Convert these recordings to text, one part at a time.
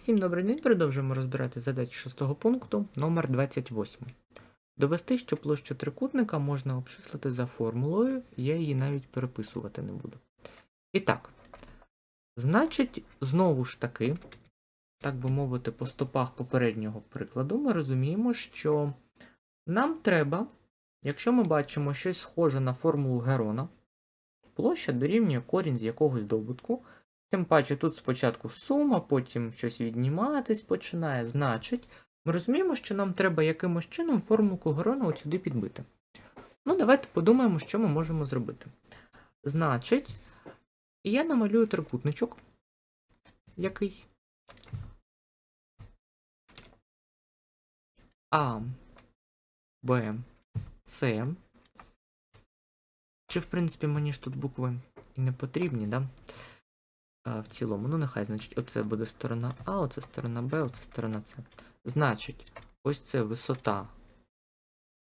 Всім добрий день, продовжуємо розбирати задачі шостого пункту номер 28. Довести, що площу трикутника можна обчислити за формулою, я її навіть переписувати не буду. І так, значить, знову ж таки, так би мовити, по стопах попереднього прикладу, ми розуміємо, що нам треба, якщо ми бачимо щось схоже на формулу Герона, площа дорівнює корінь з якогось добутку. Тим паче тут спочатку сума, потім щось відніматись починає. Значить, ми розуміємо, що нам треба якимось чином формулку Герона от сюди підбити. Ну, давайте подумаємо, що ми можемо зробити. Значить, я намалюю трикутничок якийсь. А, Б, С. Чи, в принципі, мені ж тут букви не потрібні, да? А, в цілому. Ну, нехай, значить, оце буде сторона А, оце сторона Б, оце сторона С. Значить, ось це висота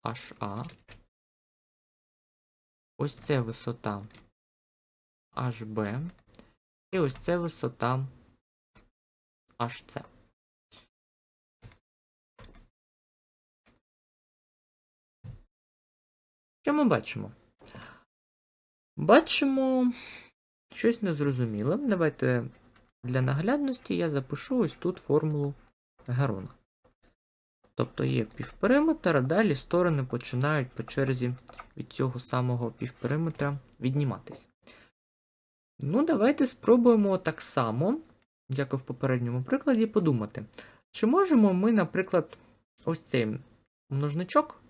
HA. Ось це висота HB. І ось це висота HC. Що ми бачимо? Бачимо щось незрозуміле. Давайте для наглядності я запишу ось тут формулу Герона. Тобто є півпериметр, а далі сторони починають по черзі від цього самого півпериметра відніматись. Ну, давайте спробуємо так само, як і в попередньому прикладі, подумати, чи можемо ми, наприклад, ось цей множничок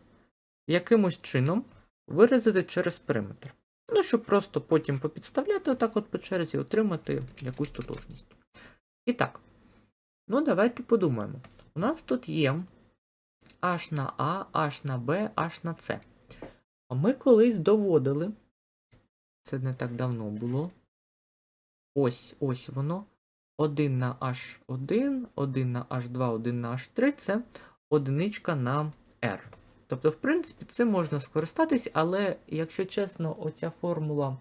якимось чином виразити через периметр. Ну, щоб просто потім попідставляти отак от по черзі, отримати якусь тотожність. І так, ну давайте подумаємо. У нас тут є H на А, H на Б, H на С. А ми колись доводили, це не так давно було. Ось ось воно. 1 на H1, 1 на H2, 1 на H3 це одиничка на R. Тобто, в принципі, цим можна скористатись, але, якщо чесно, оця формула,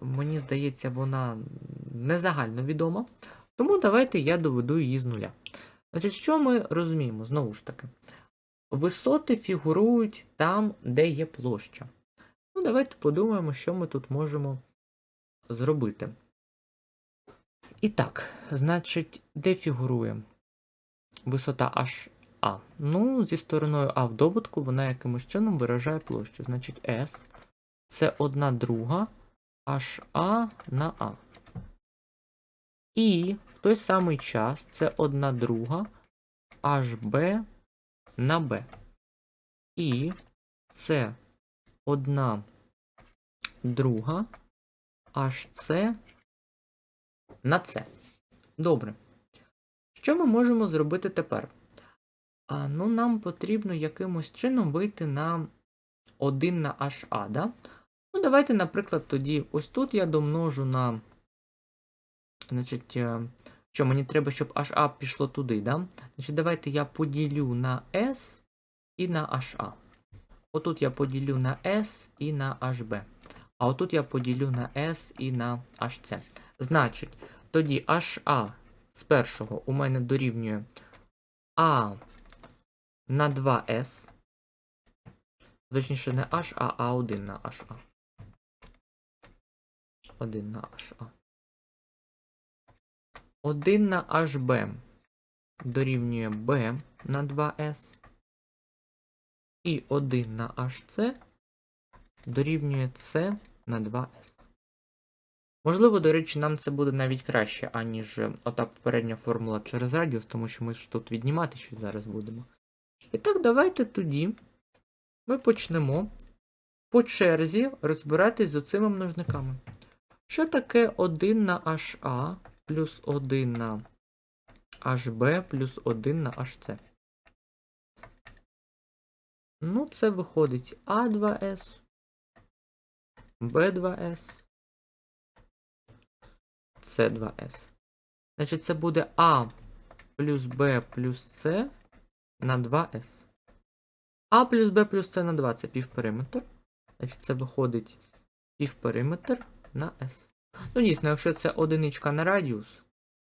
мені здається, вона не загально відома. Тому давайте я доведу її з нуля. Значить, що ми розуміємо? Знову ж таки, висоти фігурують там, де є площа. Ну, давайте подумаємо, що ми тут можемо зробити. І так, значить, де фігурує висота H а. Ну, зі стороною А в добутку вона якимось чином виражає площу. Значить, S це одна друга HA на А. І в той самий час це одна друга HB на Б. І це одна друга HC на С. Добре. Що ми можемо зробити тепер? Ну, нам потрібно якимось чином вийти на 1 на HA, да? Ну, давайте, наприклад, тоді ось тут я домножу на. Значить, е, що мені треба, щоб HA пішло туди, да? Значить, давайте я поділю на S і на HA. Отут я поділю на S і на HB. А отут я поділю на S і на HC. Значить, тоді HA з першого у мене дорівнює А на 2S. Точніше, не H, а А1 на HA. 1 на HA. 1 на HB дорівнює B на 2S. І 1 на HC дорівнює C на 2S. Можливо, до речі, нам це буде навіть краще, аніж ота попередня формула через радіус, тому що ми ж тут віднімати щось зараз будемо. І так, давайте тоді ми почнемо по черзі розбиратись з оцими множниками. Що таке 1 на HA плюс 1 на HB плюс 1 на HC? Ну, це виходить А2С, Б2С, С2С. Значить, це буде А плюс Б плюс С на 2С. А плюс Б плюс С на 2 це півпериметр. Значить, це виходить півпериметр на S. Ну, дійсно, якщо це одиничка на радіус,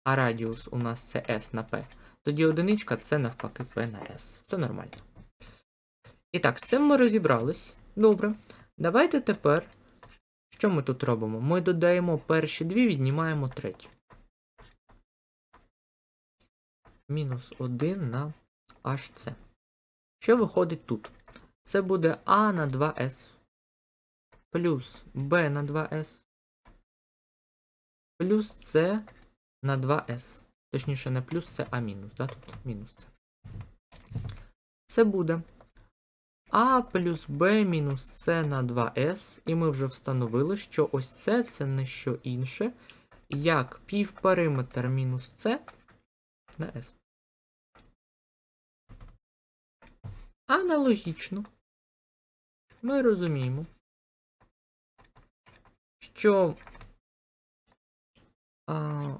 а радіус у нас це S на P, тоді одиничка це навпаки P на S. Це нормально. І так, з цим ми розібрались. Добре. Давайте тепер. Що ми тут робимо? Ми додаємо перші дві, віднімаємо третю. Мінус 1 на HC. Що виходить тут? Це буде А на 2С плюс Б на 2С плюс С на 2С. Точніше, не плюс С, а мінус. Да? Тут мінус С. Це буде А плюс Б мінус С на 2С. І ми вже встановили, що ось це це не що інше, як півпериметр мінус С на С. Аналогічно ми розуміємо, що а,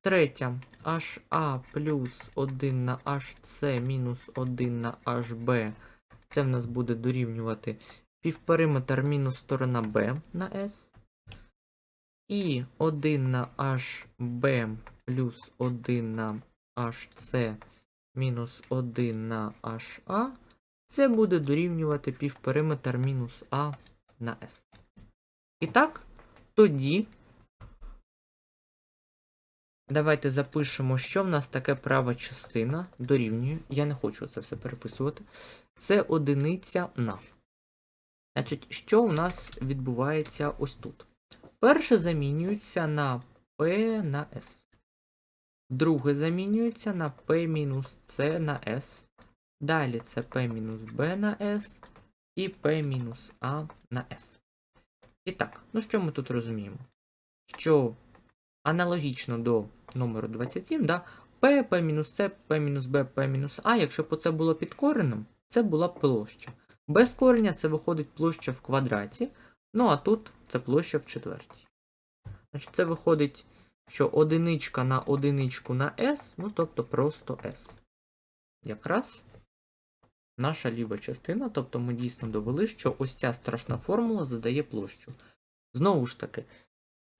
третя HA плюс 1 на HC мінус 1 на HB. Це в нас буде дорівнювати півпериметр мінус сторона B на S. І 1 на HB плюс 1 на HC мінус 1 на HA. Це буде дорівнювати півпериметр мінус А на S. І так, тоді давайте запишемо, що в нас таке права частина дорівнює. Я не хочу це все переписувати. Це одиниця на. Значить, що у нас відбувається ось тут? Перше замінюється на P на S. Друге замінюється на P мінус C на S. Далі це P мінус B на S і P мінус A на S. І так, ну що ми тут розуміємо? Що аналогічно до номеру 27, да, P, P мінус C, P мінус B, P мінус A, якщо б це було під коренем, це була площа. Без кореня це виходить площа в квадраті, ну а тут це площа в четвертій. Значить, це виходить, що одиничка на одиничку на S, ну тобто просто S. Якраз наша ліва частина, тобто ми дійсно довели, що ось ця страшна формула задає площу. Знову ж таки,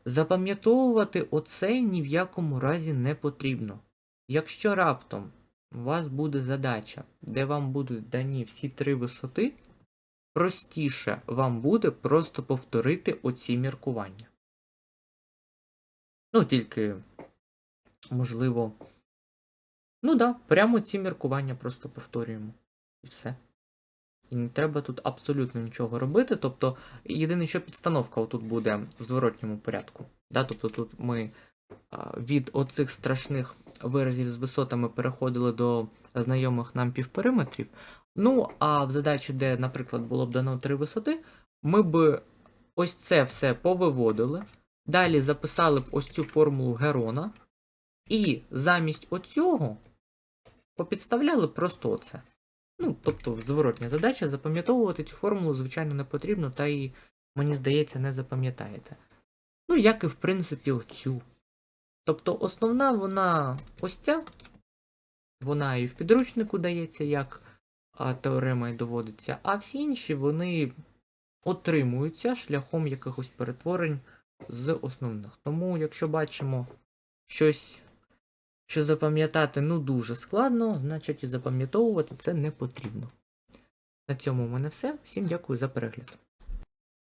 запам'ятовувати оце ні в якому разі не потрібно. Якщо раптом у вас буде задача, де вам будуть дані всі три висоти, простіше вам буде просто повторити оці міркування. Ну, тільки, можливо. Ну да, прямо ці міркування просто повторюємо. І все. І не треба тут абсолютно нічого робити. Тобто, єдине, що підстановка отут буде в зворотньому порядку. Да? Тобто тут ми від оцих страшних виразів з висотами переходили до знайомих нам півпериметрів. Ну, а в задачі, де, наприклад, було б дано три висоти, ми б ось це все повиводили. Далі записали б ось цю формулу Герона. І замість оцього попідставляли просто оце. Ну, тобто, зворотня задача, запам'ятовувати цю формулу, звичайно, не потрібно, та і, мені здається, не запам'ятаєте. Ну, як і в принципі оцю. Тобто, основна вона ось ця. Вона і в підручнику дається, як теорема і доводиться, а всі інші вони отримуються шляхом якихось перетворень з основних. Тому, якщо бачимо щось, що запам'ятати ну дуже складно, значить і запам'ятовувати це не потрібно. На цьому у мене все. Всім дякую за перегляд.